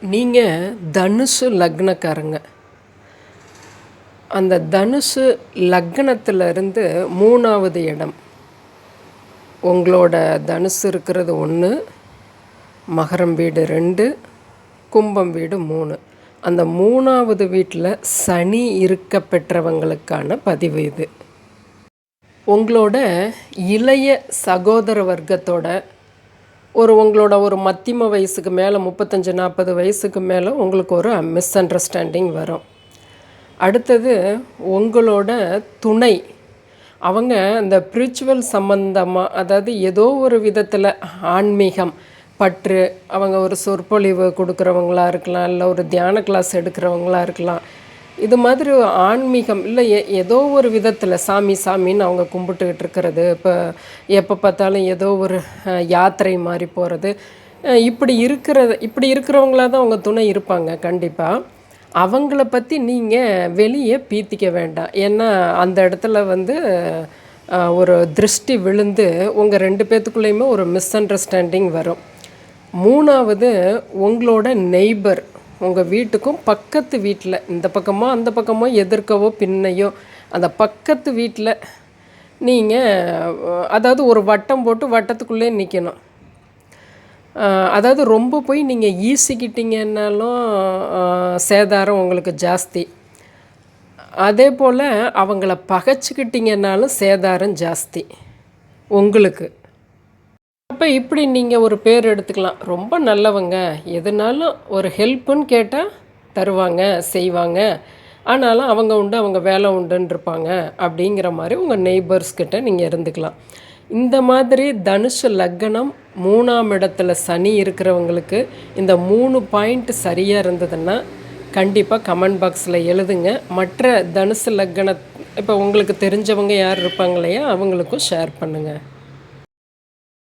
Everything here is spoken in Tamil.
நீங்கள் தனுசு லக்னக்காரங்க. அந்த தனுசு லக்னத்திலிருந்து மூணாவது இடம். உங்களோட தனுசு இருக்கிறது ஒன்று மகரம் வீடு ரெண்டு கும்பம் வீடு மூணு. அந்த மூணாவது வீட்டில் சனி இருக்க பெற்றவங்களுக்கான பதிவு இது. உங்களோட இளைய சகோதர வர்க்கத்தோட ஒரு உங்களோட ஒரு மத்தியம வயசுக்கு மேலே முப்பத்தஞ்சு நாற்பது வயசுக்கு மேலே உங்களுக்கு ஒரு மிஸ் அண்டர்ஸ்டாண்டிங் வரும். அடுத்தது உங்களோட துணை. அவங்க இந்த ஸ்பிரிச்சுவல் சம்மந்தமாக அதாவது ஏதோ ஒரு விதத்தில் ஆன்மீகம் பற்று அவங்க ஒரு சொற்பொழிவு கொடுக்குறவங்களா இருக்கலாம் இல்லை ஒரு தியான கிளாஸ் எடுக்கிறவங்களா இருக்கலாம் இது மாதிரி ஆன்மீகம் இல்லை எ ஏதோ ஒரு விதத்தில் சாமி சாமின்னு அவங்க கும்பிட்டுக்கிட்டு இருக்கிறது இப்போ எப்போ பார்த்தாலும் ஏதோ ஒரு யாத்திரை மாதிரி போகிறது இப்படி இருக்கிறது இப்படி இருக்கிறவங்களா தான் அவங்க துணை இருப்பாங்க கண்டிப்பாக அவங்கள பற்றி நீங்கள் வெளியே பீத்திக்க வேண்டாம். ஏன்னா அந்த இடத்துல வந்து ஒரு திருஷ்டி விழுந்து உங்கள் ரெண்டு பேர்த்துக்குள்ளேயுமே ஒரு மிஸ் அண்டர்ஸ்டாண்டிங் வரும். மூணாவது உங்களோட நெய்பர் உங்கள் வீட்டுக்கும் பக்கத்து வீட்டில் இந்த பக்கமோ அந்த பக்கமோ எதிர்க்கவோ பின்னையோ அந்த பக்கத்து வீட்டில் நீங்கள் அதாவது ஒரு வட்டம் போட்டு வட்டத்துக்குள்ளே நிற்கணும் அதாவது ரொம்ப போய் நீங்கள் ஈசிக்கிட்டீங்கன்னாலும் சேதாரம் உங்களுக்கு ஜாஸ்தி. அதே போல் அவங்கள பகைச்சிக்கிட்டீங்கன்னாலும் சேதாரம் ஜாஸ்தி. உங்களுக்கு. அப்போ இப்படி நீங்கள் ஒரு பேர் எடுத்துக்கலாம். ரொம்ப நல்லவங்க. எதுனாலும் ஒரு ஹெல்ப்புன்னு கேட்டால் தருவாங்க செய்வாங்க. ஆனாலும் அவங்க உண்டு அவங்க வேலை உண்டுன்னு இருப்பாங்க அப்படிங்கிற மாதிரி உங்கள் நெய்பர்ஸ்கிட்ட நீங்கள் இருந்துக்கலாம். இந்த மாதிரி தனுஷ் லக்னம் மூணாம் இடத்துல சனி இருக்கிறவங்களுக்கு இந்த மூணு பாயிண்ட் சரியாக இருந்ததுன்னா கண்டிப்பாக கமெண்ட் பாக்ஸில் எழுதுங்க. மற்ற தனுசு லக்ன இப்போ உங்களுக்கு தெரிஞ்சவங்க யார் இருப்பாங்க இல்லையா? அவங்களுக்கும் ஷேர் பண்ணுங்கள்